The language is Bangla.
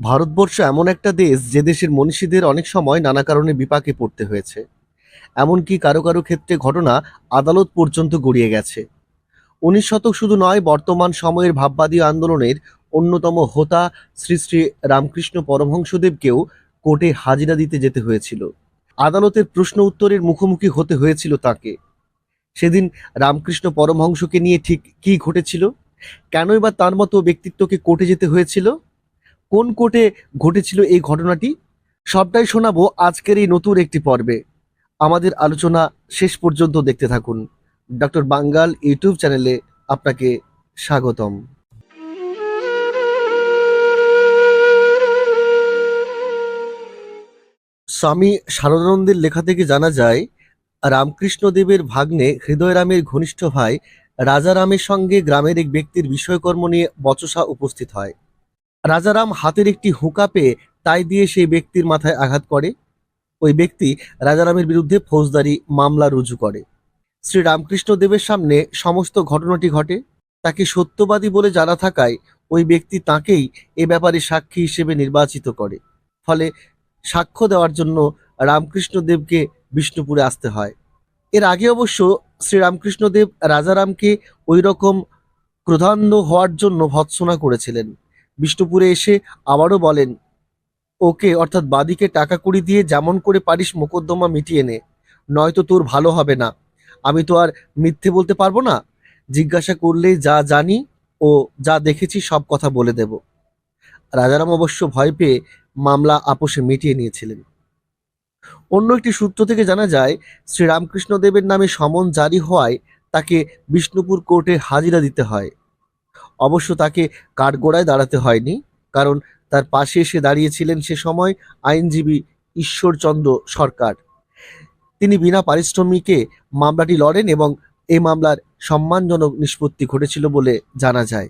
ভারতবর্ষ এমন একটা দেশ যে দেশের মনীষীদের অনেক সময় নানা কারণে বিপাকে পড়তে হয়েছে। এমনকি কারও কারও ক্ষেত্রে ঘটনা আদালত পর্যন্ত গড়িয়ে গেছে। উনিশ শতক শুধু নয়, বর্তমান সময়ের ভাববাদী আন্দোলনের অন্যতম হোতা শ্রী শ্রী রামকৃষ্ণ পরমহংসদেবকেও কোর্টে হাজিরা দিতে যেতে হয়েছিল। আদালতের প্রশ্ন উত্তরের মুখোমুখি হতে হয়েছিল তাকে। সেদিন রামকৃষ্ণ পরমহংসকে নিয়ে ঠিক কী ঘটেছিল? কেনই বা তার মতো ব্যক্তিত্বকে কোর্টে যেতে হয়েছিল? কোন কোর্টে ঘটেছিল এই ঘটনাটি? সবটাই শোনাবো আজকের এই নতুন একটি পর্বে। আমাদের আলোচনা শেষ পর্যন্ত দেখতে থাকুন। ডক্টর বাঙ্গাল ইউটিউব চ্যানেলে আপনাকে স্বাগতম। স্বামী শারদানন্দের লেখা থেকে জানা যায়, রামকৃষ্ণদেবের ভাগ্নে হৃদয়রামের ঘনিষ্ঠ ভাই রাজারামের সঙ্গে গ্রামের এক ব্যক্তির বিষয়কর্ম নিয়ে বচসা উপস্থিত হয়। রাজারাম হাতের একটি হুঁকা পেয়ে তাই দিয়ে সেই ব্যক্তির মাথায় আঘাত করে। ওই ব্যক্তি রাজারামের বিরুদ্ধে ফৌজদারি মামলা রুজু করে। শ্রী রামকৃষ্ণ দেবের সামনে সমস্ত ঘটনাটি ঘটে। তাকে সত্যবাদী বলে জানা থাকায় ওই ব্যক্তি তাকেই এ ব্যাপারে সাক্ষী হিসেবে নির্বাচিত করে। ফলে সাক্ষ্য দেওয়ার জন্য রামকৃষ্ণ দেবকে বিষ্ণুপুরে আসতে হয়। এর আগে অবশ্য শ্রীরামকৃষ্ণদেব রাজারামকে ওই রকম ক্রোধান্ধ হওয়ার জন্য ভৎসনা করেছিলেন। বিষ্ণুপুরে এসে আবারও বলেন, ওকে, অর্থাৎ বাদিকে টাকা কুড়ি দিয়ে যেমন করে পারিস মোকদ্দমা মিটিয়ে নে, নয়তো তোর ভালো হবে না। আমি তো আর মিথ্যে বলতে পারব না। জিজ্ঞাসা করলেই যা জানি ও যা দেখেছি সব কথা বলে দেব। রাজারাম অবশ্য ভয় পেয়ে মামলা আপোষে মিটিয়ে নিয়েছিলেন। অন্য একটি সূত্র থেকে জানা যায় শ্রীরামকৃষ্ণ দেবের নামে সমন জারি হওয়ায় তাকে বিষ্ণুপুর কোর্টে হাজিরা দিতে হয়। অবশ্য তাকে কাঠগোড়ায় দাঁড়াতে হয়নি, কারণ তার পাশে এসে দাঁড়িয়েছিলেন সে সময় আইনজীবী ঈশ্বরচন্দ্র সরকার। তিনি বিনা পারিশ্রমিকে মামলাটি লড়েন এবং এই মামলার সম্মানজনক নিষ্পত্তি ঘটেছিল বলে জানা যায়।